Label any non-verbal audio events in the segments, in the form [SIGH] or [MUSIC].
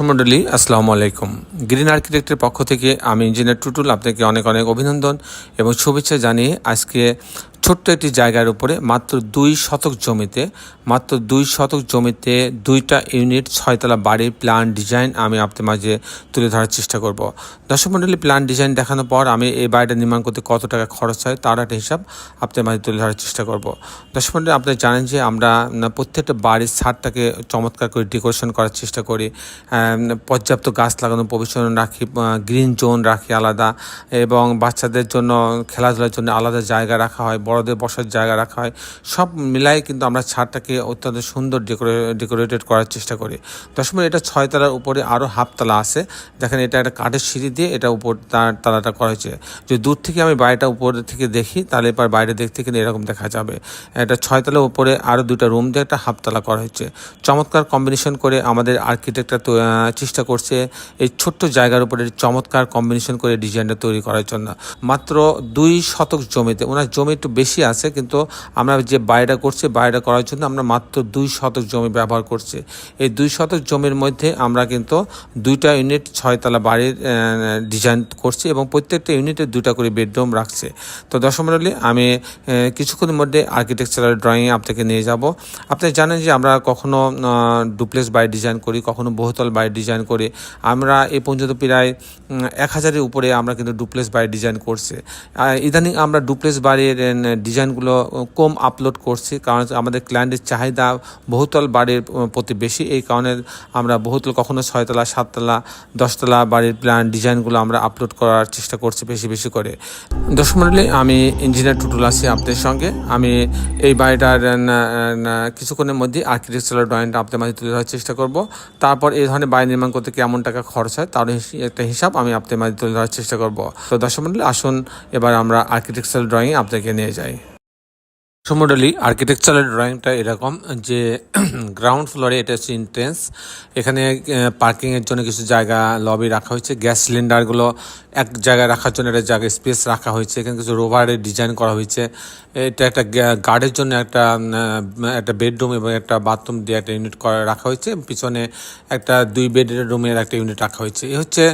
দর্শক মণ্ডলী আসসালামু আলাইকুম। গ্রিন আর্কিটেক্টের পক্ষ থেকে আমি ইঞ্জিনিয়ার টুটুল আপনাকে অনেক অনেক অভিনন্দন এবং শুভেচ্ছা জানিয়ে আজকে ছোট্ট একটি জায়গার উপরে মাত্র দুই শতক জমিতে, মাত্র দুই শতক জমিতে দুইটা ইউনিট ছয়তলা বাড়ির প্ল্যান ডিজাইন আমি আপনার মাঝে তুলে ধরার চেষ্টা করব। দর্শক মণ্ডলী প্ল্যান ডিজাইন দেখানোর পর আমি এই বাড়িটা নির্মাণ করতে কত টাকা খরচ হয় তার একটা হিসাব আপনার মাঝে তুলে ধরার চেষ্টা করব। দর্শক মণ্ডলী আপনি জানেন যে আমরা প্রত্যেকটা বাড়ির ছাদটাকে চমৎকার করে ডেকোরেশন করার চেষ্টা করি। পর্যাপ্ত গাছ লাগানো প্রভিশন রাখি গ্রিন জোন রাখি আলাদা এবং বাচ্চাদের জন্য খেলাধুলার জন্য আলাদা জায়গা রাখা হয় বড়দের বসার জায়গা রাখা হয়। সব মিলাই কিন্তু আমরা ছাদটাকে অত্যন্ত সুন্দর ডেকোরে ডেকোরেটেড করার চেষ্টা করি। দশমের এটা ছয় ছয়তলার উপরে আরও হাফতলা আছে। দেখেন এটা একটা কাঠের সিঁড়ি দিয়ে এটা উপর তার তালাটা করা হয়েছে। যদি দূর থেকে আমি বাড়িটা উপর থেকে দেখি, তাহলে এবার বাইরে দেখতে কিন্তু এরকম দেখা যাবে। এটা ছয়তলার উপরে আরও দুটো রুম দিয়ে একটা হাফতলা করা হয়েছে। চমৎকার কম্বিনেশন করে আমাদের আর্কিটেক্টরা চেষ্টা করছে এই ছোট্ট জায়গার উপরে চমৎকার কম্বিনেশন করে ডিজাইনটা তৈরি করার জন্য। মাত্র দুই শতক জমিতে, ওনার জমি একটু বেশি আছে, কিন্তু আমরা যে বাড়িটা করছি বাড়িটা করার জন্য আমরা মাত্র দুই শতক জমি ব্যবহার করছি। এই দুই শতক জমির মধ্যে আমরা কিন্তু দুইটা ইউনিট ছয়তলা বাড়ির ডিজাইন করছি এবং প্রত্যেকটা ইউনিটে দুইটা করে বেডরুম রাখছে। তো দশমরলি আমি কিছুক্ষণের মধ্যে আর্কিটেকচারাল ড্রয়িংয়ে আপনাকে নিয়ে যাব। আপনি জানেন যে আমরা কখনো ডুপ্লেক্স বাড়ি ডিজাইন করি, কখনো বহুতল বাড়ি ডিজাইন করি। আমরা এ পর্যন্ত প্রায় এক হাজারের উপরে আমরা কিন্তু ডুপ্লেক্স বাড়ি ডিজাইন করছে। ইদানিং আমরা ডুপ্লেক্স বাড়ির ডিজাইনগুলো কম আপলোড করছি। কারণ আমাদের ক্লায়েন্টের চাহিদা বহুতল বাড়ির প্রতি বেশি। এই কারণে আমরা বহুতল, কখনো ছয়তলা, সাততলা, দশতলা বাড়ির প্ল্যান ডিজাইনগুলো আমরা আপলোড করার চেষ্টা করছি বেশি বেশি করে। দর্শক আমি ইঞ্জিনিয়ার টুটুল আছি আপনাদের সঙ্গে। আমি এই বাড়িটার কিছুক্ষণের মধ্যে আর্কিটেকচারাল ড্রয়িংটা আপনাদের মাঝে তুলে ধরার চেষ্টা করব। তারপর এই ধরনের বাড়ি নির্মাণ করতে কেমন টাকা খরচ হয় তার একটা হিসাব আমি আপনাদের মাঝে তুলে ধরার চেষ্টা করব। তো দর্শক আসুন, এবার আমরা আর্কিটেকচারাল ড্রয়িং আপনাকে নিয়ে যাই। day. সমডলি আর্কিটেকচারাল ড্রয়িংটা এরকম যে গ্রাউন্ড ফ্লোরে এটা হচ্ছে ইন্টেন্স এখানে পার্কিংয়ের জন্য কিছু জায়গা লবি রাখা হয়েছে। গ্যাস সিলিন্ডারগুলো এক জায়গায় রাখার জন্য একটা জায়গায় স্পেস রাখা হয়েছে। এখানে কিছু রোভারের ডিজাইন করা হয়েছে। এটা একটা গার্ডের জন্য একটা একটা বেডরুম এবং একটা বাথরুম দিয়ে একটা ইউনিট করা, রাখা হয়েছে। পিছনে একটা দুই বেডের রুমের একটা ইউনিট রাখা হয়েছে। এ হচ্ছে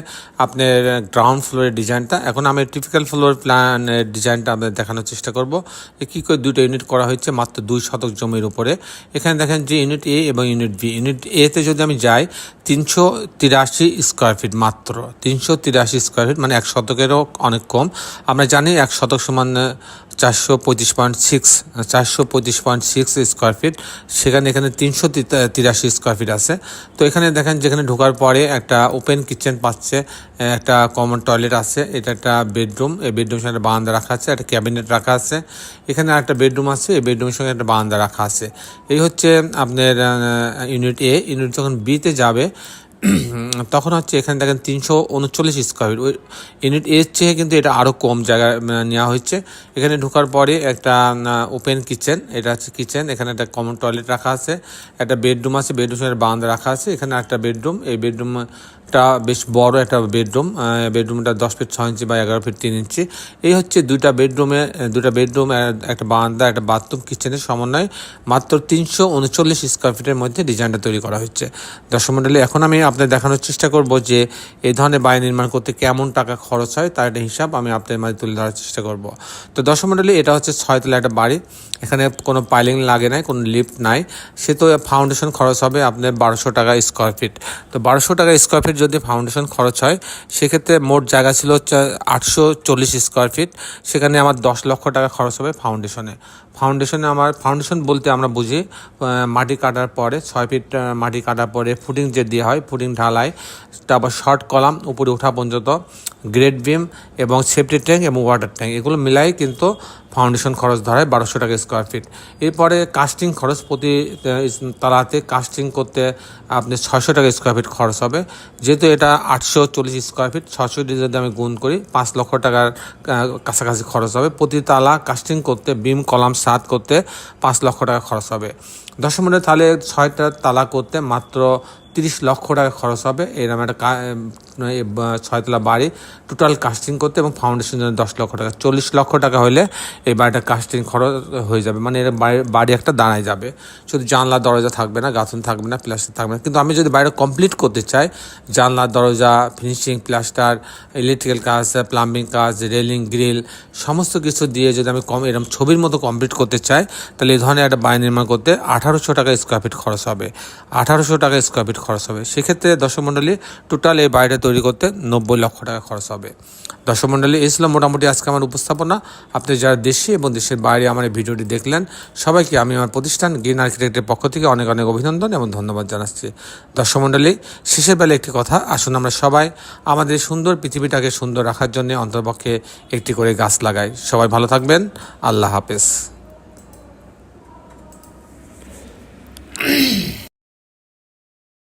আপনার গ্রাউন্ড ফ্লোরের ডিজাইনটা এখন আমি টিপিক্যাল ফ্লোর প্ল্যান ডিজাইনটা আপনাদের দেখানোর চেষ্টা করব। কী করে দুটো ইউনিট করা হয়েছে মাত্র দুই শতক জমির উপরে। এখানে দেখেন যে ইউনিট এ এবং ইউনিট বি ইউনিট এতে যদি আমি যাই, তিনশো তিরাশি স্কোয়ার ফিট মাত্র। তিনশো তিরাশি স্কোয়ার ফিট মানে এক শতকেরও অনেক কম। আমরা জানি এক শতক সমান চারশো পঁচিশ পয়েন্ট সিক্স চারশো পঁচিশ পয়েন্ট সিক্স স্কোয়ার ফিট সেখানে এখানে তিনশো তিরাশি স্কোয়ার ফিট আছে। তো এখানে দেখেন, যেখানে ঢোকার পরে একটা ওপেন কিচেন পাচ্ছে, একটা কমন টয়লেট আছে, এটা একটা বেডরুম এই বেডরুমের সঙ্গে একটা বারান্দা রাখা আছে, একটা ক্যাবিনেট রাখা আছে। এখানে একটা বেডরুম আছে, এই বেডরুমের সঙ্গে একটা বারান্দা রাখা আছে। এই হচ্ছে আপনার ইউনিট এ ইউনিট যখন বিতে যাবে [CLEARS THROAT] তখন হচ্ছে এখানে দেখেন তিনশো উনচল্লিশ স্কোয়ার ফিট ওই ইউনিট এর চেয়ে কিন্তু এটা আরও কম জায়গা উম, নেওয়া হয়েছে। এখানে ঢোকার পরে একটা ওপেন কিচেন এটা হচ্ছে কিচেন এখানে একটা কমন টয়লেট রাখা আছে একটা বেডরুম আছে বেডরুমের বারান্দা রাখা আছে। এখানে একটা বেডরুম এই বেডরুমটা বেশ বড় একটা বেডরুম বেডরুমটা দশ ফিট ছয় ইঞ্চি বা এগারো ফিট তিন ইঞ্চি এই হচ্ছে দুইটা বেডরুমে দুটা বেডরুম একটা বারান্দা একটা বাথরুম কিচেনের সমন্বয়ে মাত্র তিনশো উনচল্লিশ স্কোয়ার ফিটের মধ্যে ডিজাইনটা তৈরি করা হচ্ছে দর্শক মণ্ডলী এখন আমি আপনাদের দেখানোর চেষ্টা করব যে এই ধরনের বাড়ি নির্মাণ করতে কেমন টাকা খরচ হয়, তার একটা হিসাব আমি আপনাদের মাঝে তুলে ধরার চেষ্টা করব। তো দর্শক মণ্ডলী, এটা হচ্ছে ছয়তলা একটা বাড়ি। এখানে কোনো পাইলিং লাগে নাই, কোনো লিফট নাই। সে তো ফাউন্ডেশন খরচ হবে আপনার বারোশো টাকা স্কোয়ার ফিট তো বারোশো টাকা স্কোয়ার ফিট যদি ফাউন্ডেশন খরচ হয়, সেক্ষেত্রে মোট জায়গা ছিল আটশো চল্লিশ স্কোয়ার ফিট সেখানে আমার দশ লক্ষ টাকা খরচ হবে ফাউন্ডেশনে ফাউন্ডেশনে আমার ফাউন্ডেশন বলতে আমরা বুঝি মাটি কাটার পরে, ছয় ফিট মাটি কাটার পরে ফুটিং যে দেওয়া হয় ফুটিং ঢালাই, তারপর শর্ট কলাম উপরে ওঠা পর্যন্ত গ্রেড বিম এবং সেফটি ট্যাঙ্ক এবং ওয়াটার ট্যাঙ্ক এগুলো মিলাই কিন্তু ফাউন্ডেশন খরচ ধরায় বারোশো টাকা স্কোয়ার ফিট এরপরে কাস্টিং খরচ প্রতি তালাতে কাস্টিং করতে আপনি ছয়শো টাকা স্কোয়ার ফিট খরচ হবে। যেহেতু এটা আটশো চল্লিশ স্কোয়ার ফিট ছশো যদি আমি গুণ করি, পাঁচ লক্ষ টাকার কাছাকাছি খরচ হবে। প্রতি তালা কাস্টিং করতে বিম কলাম, সাত করতে পাঁচ লক্ষ টাকা খরচ হবে। দশ মিনিট তাহলে ছয়টা তালা করতে মাত্র তিরিশ লক্ষ টাকা খরচ হবে। এরকম একটা ছয়তলা বাড়ি টোটাল কাস্টিং করতে এবং ফাউন্ডেশন জন্য দশ লক্ষ টাকা। চল্লিশ লক্ষ টাকা হলে এই বাড়িটা কাস্টিং খরচ হয়ে যাবে। মানে এর বাড়ি একটা দাঁড়ায় যাবে। শুধু জানলা দরজা থাকবে না, গাঁথন থাকবে না প্লাস্টার থাকবে না। কিন্তু আমি যদি বাড়িটা কমপ্লিট করতে চাই জানলা দরজা ফিনিশিং প্লাস্টার ইলেকট্রিক্যাল কাজ প্লাম্বিং কাজ রেলিং গ্রিল সমস্ত কিছু দিয়ে যদি আমি কম এরকম ছবির মতো কমপ্লিট করতে চাই, তাহলে এই ধরনের একটা বাড়ি নির্মাণ করতে আঠারোশো টাকা স্কোয়ার ফিট খরচ হবে। আঠারোশো টাকা স্কোয়ার ফিট খরচ হবে। সেক্ষেত্রে দর্শক মণ্ডলী টোটাল এই বাড়িটা তৈরি করতে নব্বই লক্ষ টাকা খরচ হবে। দর্শক মণ্ডলী এই ছিল মোটামুটি আজকে আমার উপস্থাপনা। আপনি যারা দেশে এবং দেশের বাইরে আমার এই ভিডিওটি দেখলেন, সবাইকে আমি আমার প্রতিষ্ঠান গ্রিন আর্কিটেক্টের পক্ষ থেকে অনেক অনেক অভিনন্দন এবং ধন্যবাদ জানাচ্ছি। দর্শক মণ্ডলী শেষের বেলা একটি কথা, আসুন আমরা সবাই আমাদের সুন্দর পৃথিবীটাকে সুন্দর রাখার জন্য অন্তর্পক্ষে একটি করে গাছ লাগাই। সবাই ভালো থাকবেন, আল্লাহ হাফেজ।